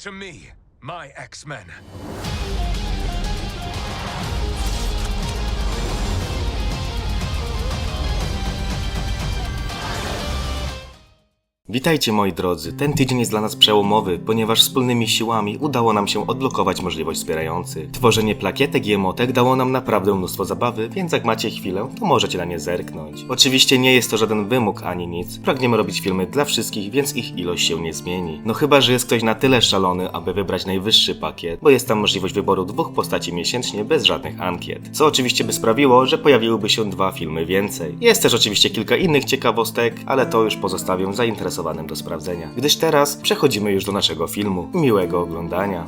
To me, my X-Men. Witajcie moi drodzy, ten tydzień jest dla nas przełomowy, ponieważ wspólnymi siłami udało nam się odblokować możliwość wspierających. Tworzenie plakietek i emotek dało nam naprawdę mnóstwo zabawy, więc jak macie chwilę, to możecie na nie zerknąć. Oczywiście nie jest to żaden wymóg ani nic, pragniemy robić filmy dla wszystkich, więc ich ilość się nie zmieni. No chyba, że jest ktoś na tyle szalony, aby wybrać najwyższy pakiet, bo jest tam możliwość wyboru dwóch postaci miesięcznie bez żadnych ankiet. Co oczywiście by sprawiło, że pojawiłyby się dwa filmy więcej. Jest też oczywiście kilka innych ciekawostek, ale to już pozostawiam zainteresowanym do sprawdzenia. Gdyż teraz przechodzimy już do naszego filmu. Miłego oglądania.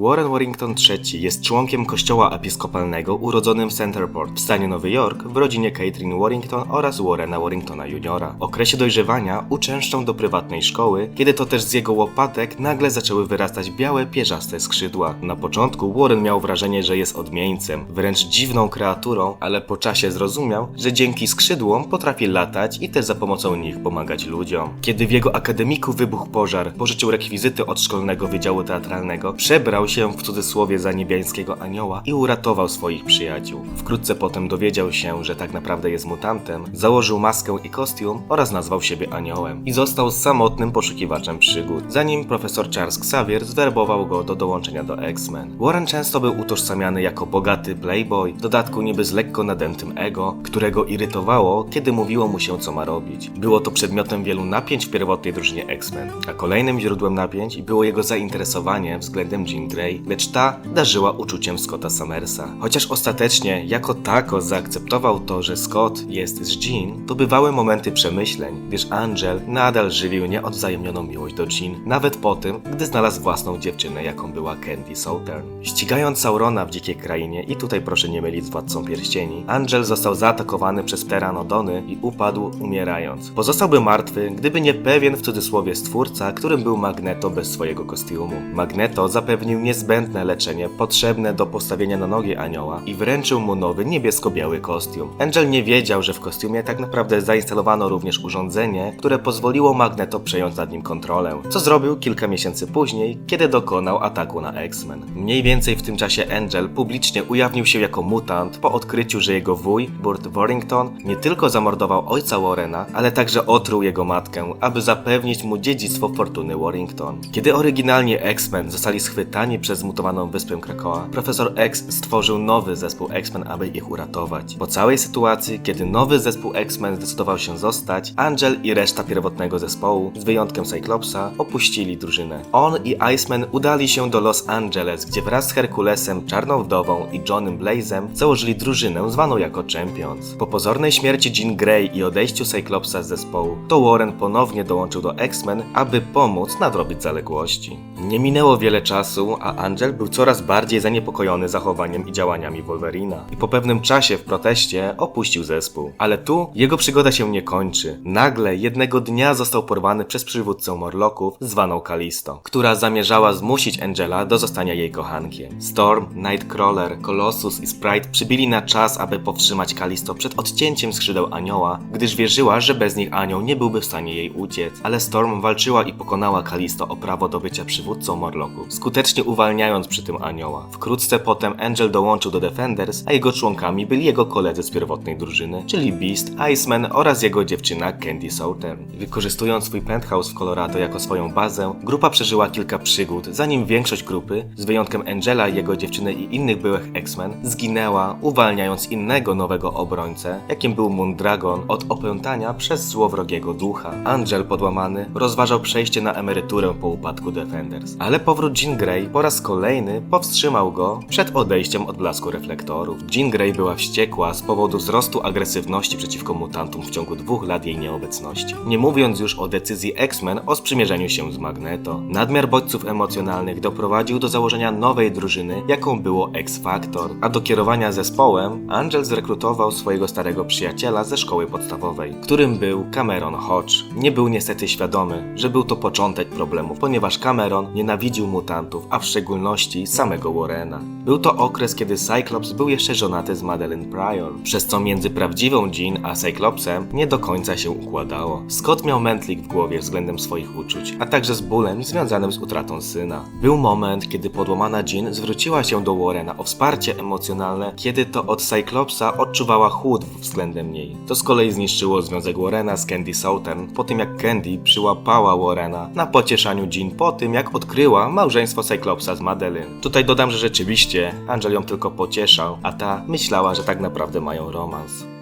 Warren Warrington III jest członkiem kościoła episkopalnego urodzonym w Centerport w stanie Nowy Jork w rodzinie Catherine Warrington oraz Warrena Warringtona Jr. W okresie dojrzewania uczęszczał do prywatnej szkoły, kiedy to też z jego łopatek nagle zaczęły wyrastać białe, pierzaste skrzydła. Na początku Warren miał wrażenie, że jest odmieńcem, wręcz dziwną kreaturą, ale po czasie zrozumiał, że dzięki skrzydłom potrafi latać i też za pomocą nich pomagać ludziom. Kiedy w jego akademiku wybuchł pożar, pożyczył rekwizyty od szkolnego wydziału teatralnego, przebrał się w cudzysłowie za niebiańskiego anioła i uratował swoich przyjaciół. Wkrótce potem dowiedział się, że tak naprawdę jest mutantem, założył maskę i kostium oraz nazwał siebie aniołem i został samotnym poszukiwaczem przygód, zanim profesor Charles Xavier zwerbował go do dołączenia do X-Men. Warren często był utożsamiany jako bogaty playboy, w dodatku niby z lekko nadętym ego, którego irytowało, kiedy mówiło mu się co ma robić. Było to przedmiotem wielu napięć w pierwotnej drużynie X-Men, a kolejnym źródłem napięć było jego zainteresowanie względem Jean Grey, lecz ta darzyła uczuciem Scotta Summersa. Chociaż ostatecznie jako tako zaakceptował to, że Scott jest z Jean, to bywały momenty przemyśleń, gdyż Angel nadal żywił nieodwzajemnioną miłość do Jean, nawet po tym, gdy znalazł własną dziewczynę, jaką była Candy Southern. Ścigając Saurona w dzikiej krainie, i tutaj proszę nie mylić z Władcą Pierścieni, Angel został zaatakowany przez Pteranodony i upadł umierając. Pozostałby martwy, gdyby nie pewien w cudzysłowie stwórca, którym był Magneto bez swojego kostiumu. Magneto zapewnił niezbędne leczenie potrzebne do postawienia na nogi anioła i wręczył mu nowy niebiesko-biały kostium. Angel nie wiedział, że w kostiumie tak naprawdę zainstalowano również urządzenie, które pozwoliło Magneto przejąć nad nim kontrolę, co zrobił kilka miesięcy później, kiedy dokonał ataku na X-Men. Mniej więcej w tym czasie Angel publicznie ujawnił się jako mutant po odkryciu, że jego wuj, Burt Warrington, nie tylko zamordował ojca Warrena, ale także otruł jego matkę, aby zapewnić mu dziedzictwo fortuny Warrington. Kiedy oryginalnie X-Men zostali schwytani przez zmutowaną wyspę Krakoa, profesor X stworzył nowy zespół X-Men, aby ich uratować. Po całej sytuacji, kiedy nowy zespół X-Men zdecydował się zostać, Angel i reszta pierwotnego zespołu, z wyjątkiem Cyclopsa, opuścili drużynę. On i Iceman udali się do Los Angeles, gdzie wraz z Herkulesem, Czarną Wdową i Johnem Blazem założyli drużynę zwaną jako Champions. Po pozornej śmierci Jean Grey i odejściu Cyclopsa z zespołu, to Warren ponownie dołączył do X-Men, aby pomóc nadrobić zaległości. Nie minęło wiele czasu, a Angel był coraz bardziej zaniepokojony zachowaniem i działaniami Wolverina i po pewnym czasie w proteście opuścił zespół. Ale tu jego przygoda się nie kończy. Nagle jednego dnia został porwany przez przywódcę Morlocków zwaną Kalisto, która zamierzała zmusić Angela do zostania jej kochankiem. Storm, Nightcrawler, Colossus i Sprite przybili na czas, aby powstrzymać Kalisto przed odcięciem skrzydeł anioła, gdyż wierzyła, że bez nich anioł nie byłby w stanie jej uciec. Ale Storm walczyła i pokonała Kalisto o prawo do bycia przywódcą Morlocków, skutecznie uwalniając przy tym anioła. Wkrótce potem Angel dołączył do Defenders, a jego członkami byli jego koledzy z pierwotnej drużyny, czyli Beast, Iceman oraz jego dziewczyna Candy Southern. Wykorzystując swój penthouse w Colorado jako swoją bazę, grupa przeżyła kilka przygód, zanim większość grupy, z wyjątkiem Angela, jego dziewczyny i innych byłych X-Men, zginęła, uwalniając innego nowego obrońcę, jakim był Moondragon, od opętania przez złowrogiego ducha. Angel podłamany rozważał przejście na emeryturę po upadku Defenders, ale powrót Jean Grey po raz kolejny powstrzymał go przed odejściem od blasku reflektorów. Jean Grey była wściekła z powodu wzrostu agresywności przeciwko mutantom w ciągu dwóch lat jej nieobecności. Nie mówiąc już o decyzji X-Men o sprzymierzeniu się z Magneto. Nadmiar bodźców emocjonalnych doprowadził do założenia nowej drużyny, jaką było X-Factor, a do kierowania zespołem Angel zrekrutował swojego starego przyjaciela ze szkoły podstawowej, którym był Cameron Hodge. Nie był niestety świadomy, że był to początek problemu, ponieważ Cameron nienawidził mutantów, a w szczególności samego Warrena. Był to okres, kiedy Cyclops był jeszcze żonaty z Madeline Pryor, przez co między prawdziwą Jean a Cyclopsem nie do końca się układało. Scott miał mętlik w głowie względem swoich uczuć, a także z bólem związanym z utratą syna. Był moment, kiedy podłamana Jean zwróciła się do Warrena o wsparcie emocjonalne, kiedy to od Cyclopsa odczuwała chłód względem niej. To z kolei zniszczyło związek Warrena z Candy Southern po tym jak Candy przyłapała Warrena na pocieszaniu Jean po tym jak odkryła małżeństwo Cyclopsa z Madeline. Tutaj dodam, że rzeczywiście Angel ją tylko pocieszał, a ta myślała, że tak naprawdę mają romans.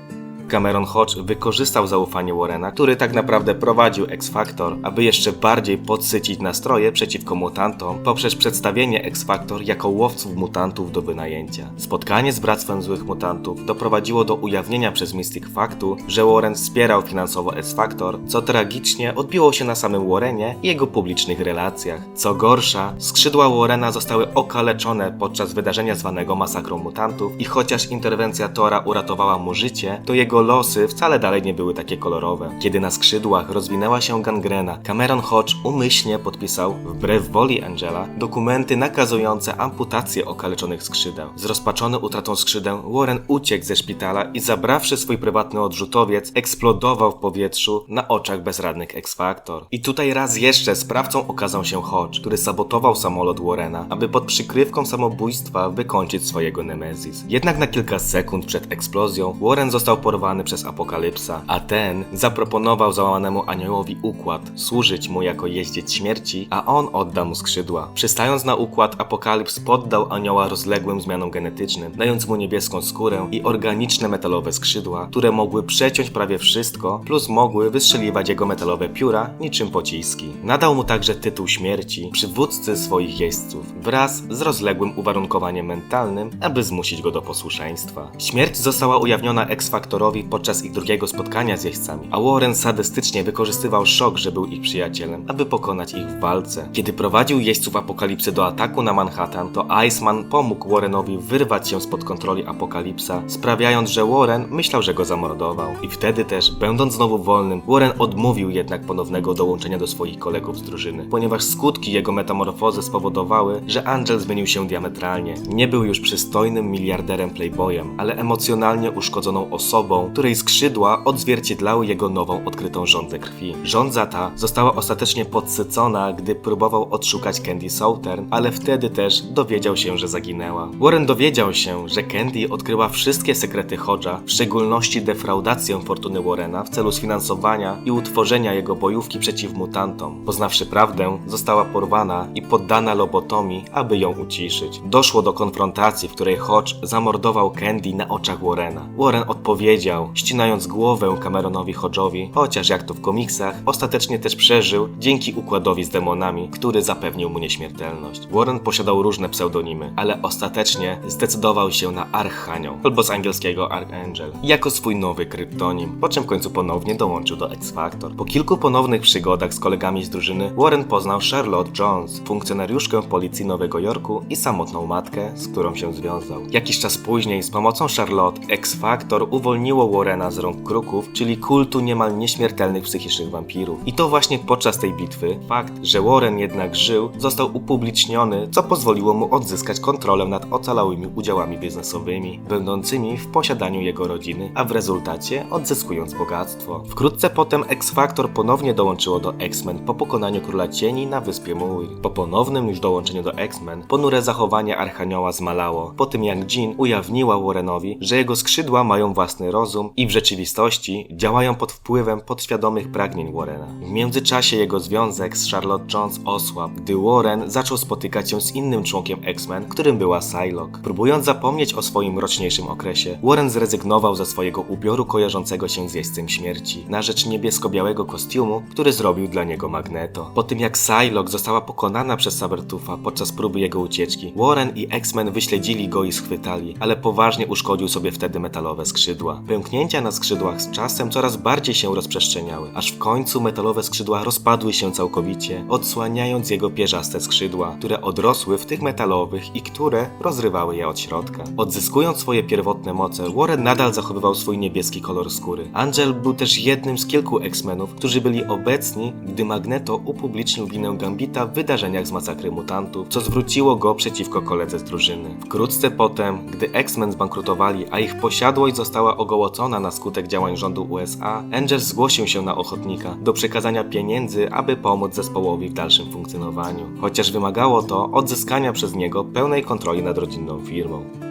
Cameron Hodge wykorzystał zaufanie Warrena, który tak naprawdę prowadził X-Factor, aby jeszcze bardziej podsycić nastroje przeciwko mutantom poprzez przedstawienie X-Factor jako łowców mutantów do wynajęcia. Spotkanie z Bractwem Złych Mutantów doprowadziło do ujawnienia przez Mystic faktu, że Warren wspierał finansowo X-Factor, co tragicznie odbiło się na samym Warrenie i jego publicznych relacjach. Co gorsza, skrzydła Warrena zostały okaleczone podczas wydarzenia zwanego Masakrą Mutantów i chociaż interwencja Tora uratowała mu życie, to jego losy wcale dalej nie były takie kolorowe. Kiedy na skrzydłach rozwinęła się gangrena, Cameron Hodge umyślnie podpisał, wbrew woli Angela, dokumenty nakazujące amputację okaleczonych skrzydeł. Zrozpaczony utratą skrzydeł, Warren uciekł ze szpitala i zabrawszy swój prywatny odrzutowiec, eksplodował w powietrzu na oczach bezradnych X-Factor. I tutaj raz jeszcze sprawcą okazał się Hodge, który sabotował samolot Warrena, aby pod przykrywką samobójstwa wykończyć swojego Nemezis. Jednak na kilka sekund przed eksplozją Warren został porwany przez Apokalipsa, a ten zaproponował załamannemu aniołowi układ, służyć mu jako jeździec śmierci, a on odda mu skrzydła. Przystając na układ, Apokalips poddał anioła rozległym zmianom genetycznym, dając mu niebieską skórę i organiczne metalowe skrzydła, które mogły przeciąć prawie wszystko, plus mogły wystrzeliwać jego metalowe pióra niczym pociski. Nadał mu także tytuł śmierci, przywódcy swoich jeźdźców, wraz z rozległym uwarunkowaniem mentalnym, aby zmusić go do posłuszeństwa. Śmierć została ujawniona X-Faktorowi podczas ich drugiego spotkania z jeźdźcami, a Warren sadystycznie wykorzystywał szok, że był ich przyjacielem, aby pokonać ich w walce. Kiedy prowadził jeźdźców Apokalipsy do ataku na Manhattan, to Iceman pomógł Warrenowi wyrwać się spod kontroli Apokalipsa, sprawiając, że Warren myślał, że go zamordował. I wtedy też, będąc znowu wolnym, Warren odmówił jednak ponownego dołączenia do swoich kolegów z drużyny, ponieważ skutki jego metamorfozy spowodowały, że Angel zmienił się diametralnie. Nie był już przystojnym miliarderem playboyem, ale emocjonalnie uszkodzoną osobą, której skrzydła odzwierciedlały jego nową odkrytą żądzę krwi. Żądza ta została ostatecznie podsycona, gdy próbował odszukać Candy Southern, ale wtedy też dowiedział się, że zaginęła. Warren dowiedział się, że Candy odkryła wszystkie sekrety Hodge'a, w szczególności defraudację fortuny Warrena w celu sfinansowania i utworzenia jego bojówki przeciw mutantom. Poznawszy prawdę, została porwana i poddana lobotomii, aby ją uciszyć. Doszło do konfrontacji, w której Hodge zamordował Candy na oczach Warrena. Warren odpowiedział, ścinając głowę Cameronowi Hodge'owi, chociaż jak to w komiksach, ostatecznie też przeżył dzięki układowi z demonami, który zapewnił mu nieśmiertelność. Warren posiadał różne pseudonimy, ale ostatecznie zdecydował się na Archanioł, albo z angielskiego Archangel, jako swój nowy kryptonim, po czym w końcu ponownie dołączył do X-Factor. Po kilku ponownych przygodach z kolegami z drużyny, Warren poznał Charlotte Jones, funkcjonariuszkę policji Nowego Jorku i samotną matkę, z którą się związał. Jakiś czas później, z pomocą Charlotte, X-Factor uwolniło Warrena z rąk kruków, czyli kultu niemal nieśmiertelnych psychicznych wampirów. I to właśnie podczas tej bitwy fakt, że Warren jednak żył, został upubliczniony, co pozwoliło mu odzyskać kontrolę nad ocalałymi udziałami biznesowymi, będącymi w posiadaniu jego rodziny, a w rezultacie odzyskując bogactwo. Wkrótce potem X-Factor ponownie dołączyło do X-Men po pokonaniu Króla Cieni na wyspie Muir. Po ponownym już dołączeniu do X-Men, ponure zachowanie Archanioła zmalało, po tym jak Jean ujawniła Warrenowi, że jego skrzydła mają własny rozum i w rzeczywistości działają pod wpływem podświadomych pragnień Warrena. W międzyczasie jego związek z Charlotte Jones osłabł, gdy Warren zaczął spotykać się z innym członkiem X-Men, którym była Psylocke. Próbując zapomnieć o swoim mroczniejszym okresie, Warren zrezygnował ze swojego ubioru kojarzącego się z jeźdźcem śmierci na rzecz niebiesko-białego kostiumu, który zrobił dla niego Magneto. Po tym jak Psylocke została pokonana przez Sabertufa podczas próby jego ucieczki, Warren i X-Men wyśledzili go i schwytali, ale poważnie uszkodził sobie wtedy metalowe skrzydła. Pęknięcia na skrzydłach z czasem coraz bardziej się rozprzestrzeniały, aż w końcu metalowe skrzydła rozpadły się całkowicie, odsłaniając jego pierzaste skrzydła, które odrosły w tych metalowych i które rozrywały je od środka. Odzyskując swoje pierwotne moce, Warren nadal zachowywał swój niebieski kolor skóry. Angel był też jednym z kilku X-Menów, którzy byli obecni, gdy Magneto upublicznił winę Gambita w wydarzeniach z masakry mutantów, co zwróciło go przeciwko koledze z drużyny. Wkrótce potem, gdy X-Men zbankrutowali, a ich posiadłość została ogołocona na skutek działań rządu USA, Angel zgłosił się na ochotnika do przekazania pieniędzy, aby pomóc zespołowi w dalszym funkcjonowaniu, chociaż wymagało to odzyskania przez niego pełnej kontroli nad rodzinną firmą.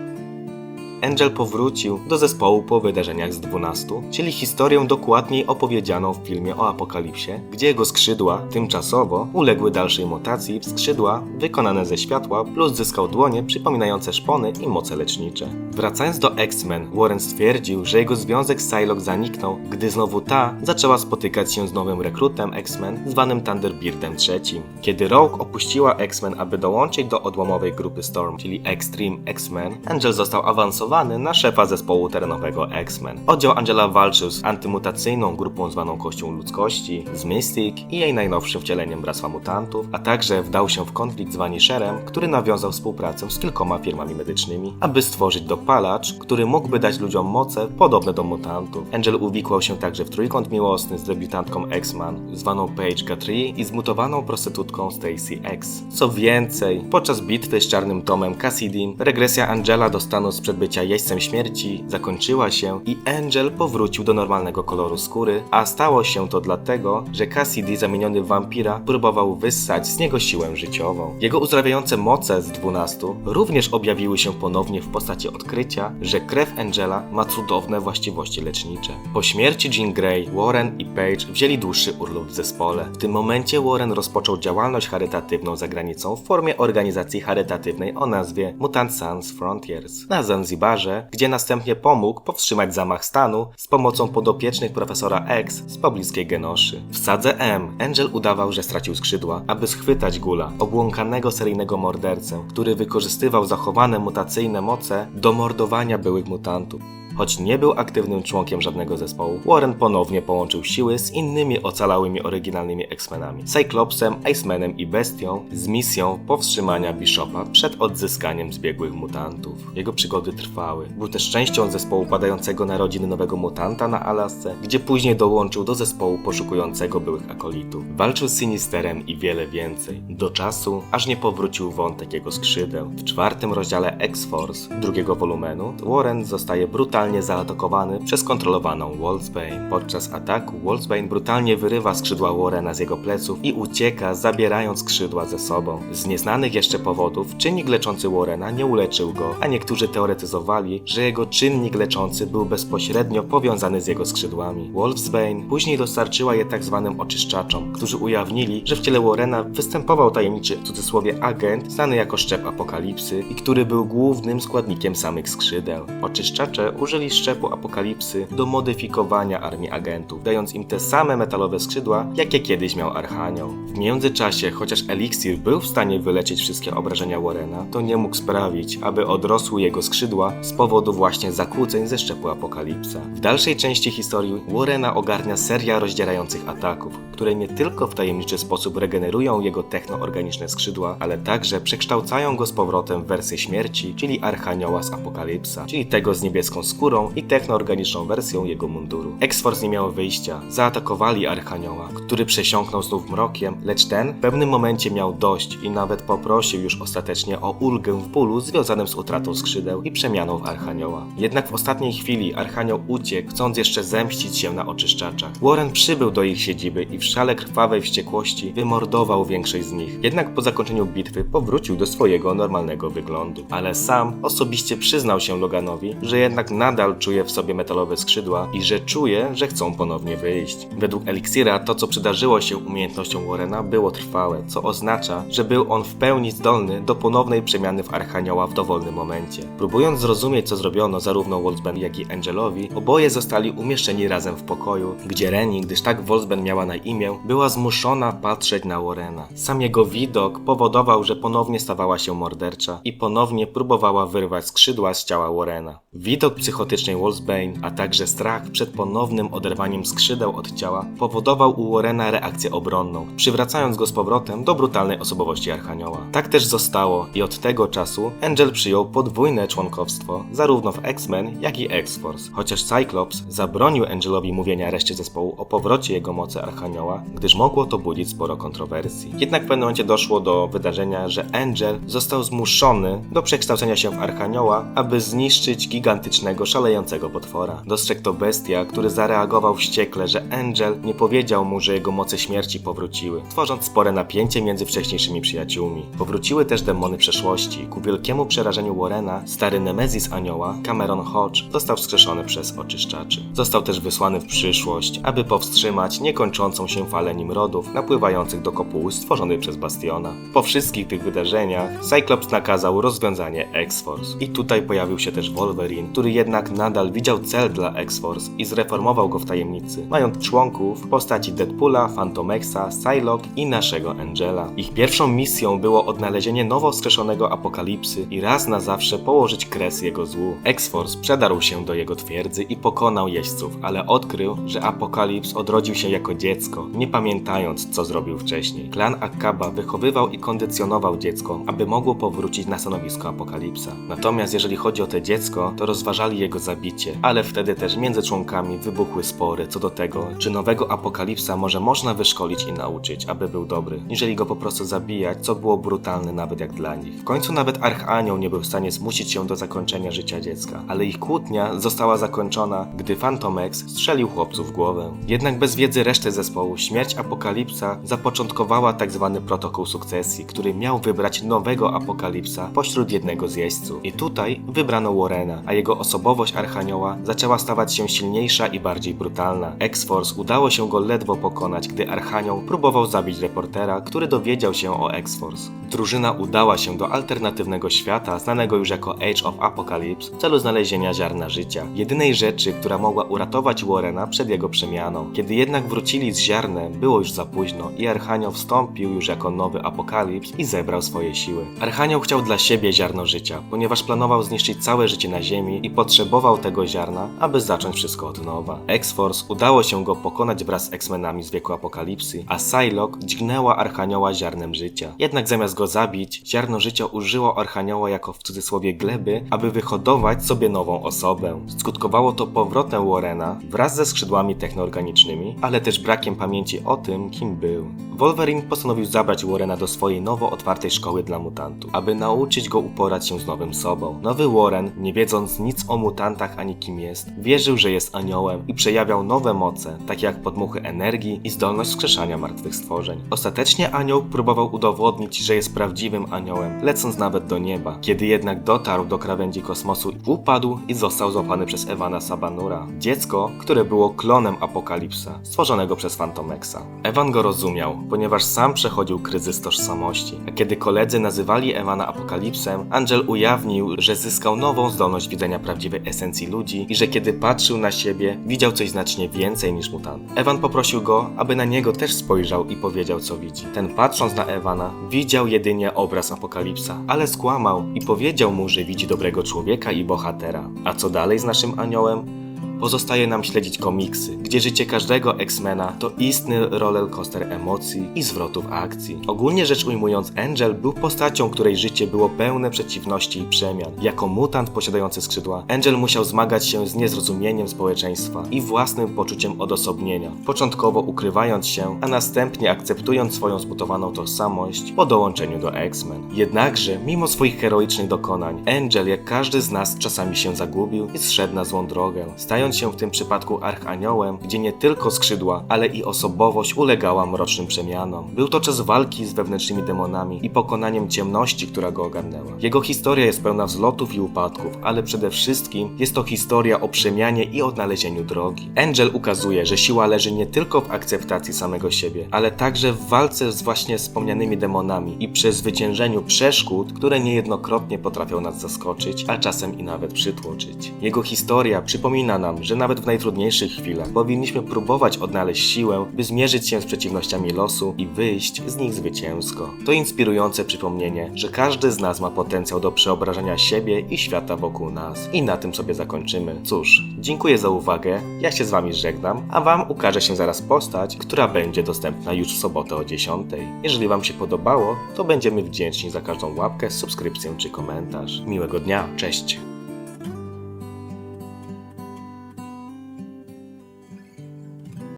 Angel powrócił do zespołu po wydarzeniach z 12, czyli historię dokładniej opowiedzianą w filmie o Apokalipsie, gdzie jego skrzydła tymczasowo uległy dalszej mutacji w skrzydła wykonane ze światła, plus zyskał dłonie przypominające szpony i moce lecznicze. Wracając do X-Men, Warren stwierdził, że jego związek z Psylocke zaniknął, gdy znowu ta zaczęła spotykać się z nowym rekrutem X-Men zwanym Thunderbirdem III. Kiedy Rogue opuściła X-Men, aby dołączyć do odłamowej grupy Storm, czyli Extreme X-Men, Angel został awansowany na szefa zespołu terenowego X-Men. Oddział Angela walczył z antymutacyjną grupą zwaną Kością Ludzkości, z Mystic i jej najnowszym wcieleniem Bractwa Mutantów, a także wdał się w konflikt z Vanisherem, który nawiązał współpracę z kilkoma firmami medycznymi, aby stworzyć dopalacz, który mógłby dać ludziom moce podobne do mutantów. Angel uwikłał się także w trójkąt miłosny z debiutantką X-Man, zwaną Paige Guthrie i zmutowaną prostytutką Stacy X. Co więcej, podczas bitwy z Czarnym Tomem Cassidy, regresja Angela do stanu sprzed bycia jeźdźcem śmierci zakończyła się i Angel powrócił do normalnego koloru skóry, a stało się to dlatego, że Cassidy zamieniony w wampira próbował wyssać z niego siłę życiową. Jego uzdrawiające moce z 12 również objawiły się ponownie w postaci odkrycia, że krew Angela ma cudowne właściwości lecznicze. Po śmierci Jean Grey, Warren i Page wzięli dłuższy urlop w zespole. W tym momencie Warren rozpoczął działalność charytatywną za granicą w formie organizacji charytatywnej o nazwie Mutant Sons Frontiers na Zanzibarze, gdzie następnie pomógł powstrzymać zamach stanu z pomocą podopiecznych profesora X z pobliskiej Genoszy. W sadze M Angel udawał, że stracił skrzydła, aby schwytać Gula, obłąkanego seryjnego mordercę, który wykorzystywał zachowane mutacyjne moce do mordowania byłych mutantów. Choć nie był aktywnym członkiem żadnego zespołu, Warren ponownie połączył siły z innymi ocalałymi oryginalnymi X-Menami, Cyclopsem, Icemanem i Bestią z misją powstrzymania Bishopa przed odzyskaniem zbiegłych mutantów. Jego przygody trwały. Był też częścią zespołu badającego narodziny nowego mutanta na Alasce, gdzie później dołączył do zespołu poszukującego byłych akolitów. Walczył z Sinisterem i wiele więcej. Do czasu, aż nie powrócił wątek jego skrzydeł. W czwartym rozdziale X-Force drugiego wolumenu Warren zostaje brutalnie zaatakowany przez kontrolowaną Wolfsbane. Podczas ataku Wolfsbane brutalnie wyrywa skrzydła Warrena z jego pleców i ucieka, zabierając skrzydła ze sobą. Z nieznanych jeszcze powodów czynnik leczący Warrena nie uleczył go, a niektórzy teoretyzowali, że jego czynnik leczący był bezpośrednio powiązany z jego skrzydłami. Wolfsbane później dostarczyła je tak zwanym oczyszczaczom, którzy ujawnili, że w ciele Warrena występował tajemniczy w cudzysłowie agent znany jako szczep apokalipsy i który był głównym składnikiem samych skrzydeł. Oczyszczacze użyli szczepu apokalipsy do modyfikowania armii agentów, dając im te same metalowe skrzydła, jakie kiedyś miał Archanioł. W międzyczasie, chociaż eliksir był w stanie wyleczyć wszystkie obrażenia Warrena, to nie mógł sprawić, aby odrosły jego skrzydła z powodu właśnie zakłóceń ze szczepu apokalipsa. W dalszej części historii Warrena ogarnia seria rozdzierających ataków, które nie tylko w tajemniczy sposób regenerują jego technoorganiczne skrzydła, ale także przekształcają go z powrotem w wersję śmierci, czyli Archanioła z Apokalipsa, czyli tego z niebieską skórą i technoorganiczną wersją jego munduru. X-Force nie miał wyjścia, zaatakowali Archanioła, który przesiąknął znów mrokiem, lecz ten w pewnym momencie miał dość i nawet poprosił już ostatecznie o ulgę w bólu związanym z utratą skrzydeł i przemianą w Archanioła. Jednak w ostatniej chwili Archanioł uciekł, chcąc jeszcze zemścić się na oczyszczaczach. Warren przybył do ich siedziby i w szale krwawej wściekłości wymordował większość z nich. Jednak po zakończeniu bitwy powrócił do swojego normalnego wyglądu. Ale sam osobiście przyznał się Loganowi, że jednak nadal czuje w sobie metalowe skrzydła i że czuje, że chcą ponownie wyjść. Według Eliksira to, co przydarzyło się umiejętnością Warrena, było trwałe, co oznacza, że był on w pełni zdolny do ponownej przemiany w Archanioła w dowolnym momencie. Próbując zrozumieć, co zrobiono zarówno Wolfsbane, jak i Angelowi, oboje zostali umieszczeni razem w pokoju, gdzie Reni, gdyż tak Wolfsbane miała na imię, była zmuszona patrzeć na Warrena. Sam jego widok powodował, że ponownie stawała się mordercza i ponownie próbowała wyrwać skrzydła z ciała Warrena. Widok psychotycznej Wolfsbane, a także strach przed ponownym oderwaniem skrzydeł od ciała powodował u Warrena reakcję obronną, przywracając go z powrotem do brutalnej osobowości Archanioła. Tak też zostało i od tego czasu Angel przyjął podwójne członkowstwo zarówno w X-Men, jak i X-Force, chociaż Cyclops zabronił Angelowi mówienia reszcie zespołu o powrocie jego mocy Archanioła, gdyż mogło to budzić sporo kontrowersji. Jednak w pewnym momencie doszło do wydarzenia, że Angel został zmuszony do przekształcenia się w Archanioła, aby zniszczyć gigantycznego, szalejącego potwora. Dostrzegł to bestia, który zareagował wściekle, że Angel nie powiedział mu, że jego moce śmierci powróciły, tworząc spore napięcie między wcześniejszymi przyjaciółmi. Powróciły też demony przeszłości. Ku wielkiemu przerażeniu Warrena, stary Nemezis Anioła, Cameron Hodge, został wskrzeszony przez oczyszczaczy. Został też wysłany w przyszłość, aby powstrzymać niekończącą się falę Nimrodów napływających do kopuły stworzonej przez Bastiona. Po wszystkich tych wydarzeniach Cyclops nakazał rozwiązanie X-Force. I tutaj pojawił się też Wolverine, który jednak nadal widział cel dla X-Force i zreformował go w tajemnicy, mając członków w postaci Deadpoola, Phantomexa, Psylocke i naszego Angela. Ich pierwszą misją było odnalezienie nowo wskrzeszonego Apokalipsy i raz na zawsze położyć kres jego złu. X-Force przedarł się do jego twierdzy i pokonał jeźdźców, ale odkrył, że Apokalips odrodził się jako dziecko, nie pamiętając, co zrobił wcześniej. Klan Akaba wychowywał i kondycjonował dziecko, aby mogło powrócić na stanowisko Apokalipsa. Natomiast jeżeli chodzi o to dziecko, to rozważali jego zabicie, ale wtedy też między członkami wybuchły spory co do tego, czy nowego Apokalipsa może można wyszkolić i nauczyć, aby był dobry, niżeli go po prostu zabijać, co było brutalne nawet jak dla nich. W końcu nawet Archanioł nie był w stanie zmusić się do zakończenia życia dziecka, ale ich kłótnia została zakończona, gdy Phantomex strzelił chłopcu w głowę. Jednak bez wiedzy reszty zespołu, śmierć Apokalipsa zapoczątkowała tzw. protokół sukcesji, który miał wybrać nowego Apokalipsa pośród jednego z jeźdźców. I tutaj wybrano Warrena, a jego osobowość Archanioła zaczęła stawać się silniejsza i bardziej brutalna. X-Force udało się go ledwo pokonać, gdy Archanioł próbował zabić reportera, który dowiedział się o X-Force. Drużyna udała się do alternatywnego świata, znanego już jako Age of Apocalypse, w celu znalezienia ziarna życia. Jedynej rzeczy, która mogła uratować Warrena przed jego przemianą. Kiedy jednak wrócili z ziarnem, było już za późno i Archanioł wstąpił już jako nowy Apokalips i zebrał swoje siły. Archanioł chciał dla siebie ziarno życia, ponieważ planował zniszczyć całe życie na Ziemi i potrzebował tego ziarna, aby zacząć wszystko od nowa. X-Force udało się go pokonać wraz z X-Menami z wieku Apokalipsy, a Psylocke dźgnęła Archanioła ziarnem życia. Jednak zamiast go zabić, ziarno życia użyło Archanioła jako w cudzysłowie gleby, aby wyhodować sobie nową osobę. Skutkowało to powrotem Warrena wraz ze skrzydłami technoorganicznymi, ale też brakiem pamięci o tym, kim był. Wolverine postanowił zabrać Warrena do swojej nowo otwartej szkoły dla mutantów, aby nauczyć go uporać się z nowym sobą. Nowy Warren, nie wiedząc nic o mutantach ani kim jest, wierzył, że jest aniołem i przejawiał nowe moce, takie jak podmuchy energii i zdolność wskrzeszania martwych stworzeń. Ostatecznie anioł próbował udowodnić, że jest prawdziwym aniołem, lecąc nawet do nieba. Kiedy jednak dotarł do krawędzi kosmosu, upadł i został złapany przez Ewana Sabanura, dziecko, które było klonem Apokalipsa, stworzonego przez Phantomexa. Ewan go rozumiał, ponieważ sam przechodził kryzys tożsamości, a kiedy koledzy nazywali Ewana Apokalipsem, Angel ujawnił, że zyskał nową zdolność widzenia prawdziwej esencji ludzi i że kiedy patrzył na siebie, widział coś znacznie więcej niż mutant. Ewan poprosił go, aby na niego też spojrzał i powiedział, co widzi. Ten patrząc na Ewana, widział jedynie obraz Apokalipsa, ale skłamał i powiedział mu, że widzi dobrego człowieka i bohatera. A co dalej z naszym aniołem? Pozostaje nam śledzić komiksy, gdzie życie każdego X-Mena to istny rollercoaster emocji i zwrotów akcji. Ogólnie rzecz ujmując, Angel był postacią, której życie było pełne przeciwności i przemian. Jako mutant posiadający skrzydła, Angel musiał zmagać się z niezrozumieniem społeczeństwa i własnym poczuciem odosobnienia, początkowo ukrywając się, a następnie akceptując swoją zbudowaną tożsamość po dołączeniu do X-Men. Jednakże, mimo swoich heroicznych dokonań, Angel, jak każdy z nas, czasami się zagubił i zszedł na złą drogę, stając się w tym przypadku archaniołem, gdzie nie tylko skrzydła, ale i osobowość ulegała mrocznym przemianom. Był to czas walki z wewnętrznymi demonami i pokonaniem ciemności, która go ogarnęła. Jego historia jest pełna wzlotów i upadków, ale przede wszystkim jest to historia o przemianie i odnalezieniu drogi. Angel ukazuje, że siła leży nie tylko w akceptacji samego siebie, ale także w walce z właśnie wspomnianymi demonami i przezwyciężeniu przeszkód, które niejednokrotnie potrafią nas zaskoczyć, a czasem i nawet przytłoczyć. Jego historia przypomina nam, że nawet w najtrudniejszych chwilach powinniśmy próbować odnaleźć siłę, by zmierzyć się z przeciwnościami losu i wyjść z nich zwycięsko. To inspirujące przypomnienie, że każdy z nas ma potencjał do przeobrażenia siebie i świata wokół nas. I na tym sobie zakończymy. Cóż, dziękuję za uwagę, ja się z wami żegnam, a wam ukaże się zaraz postać, która będzie dostępna już w sobotę o 10. Jeżeli wam się podobało, to będziemy wdzięczni za każdą łapkę, subskrypcję czy komentarz. Miłego dnia, cześć!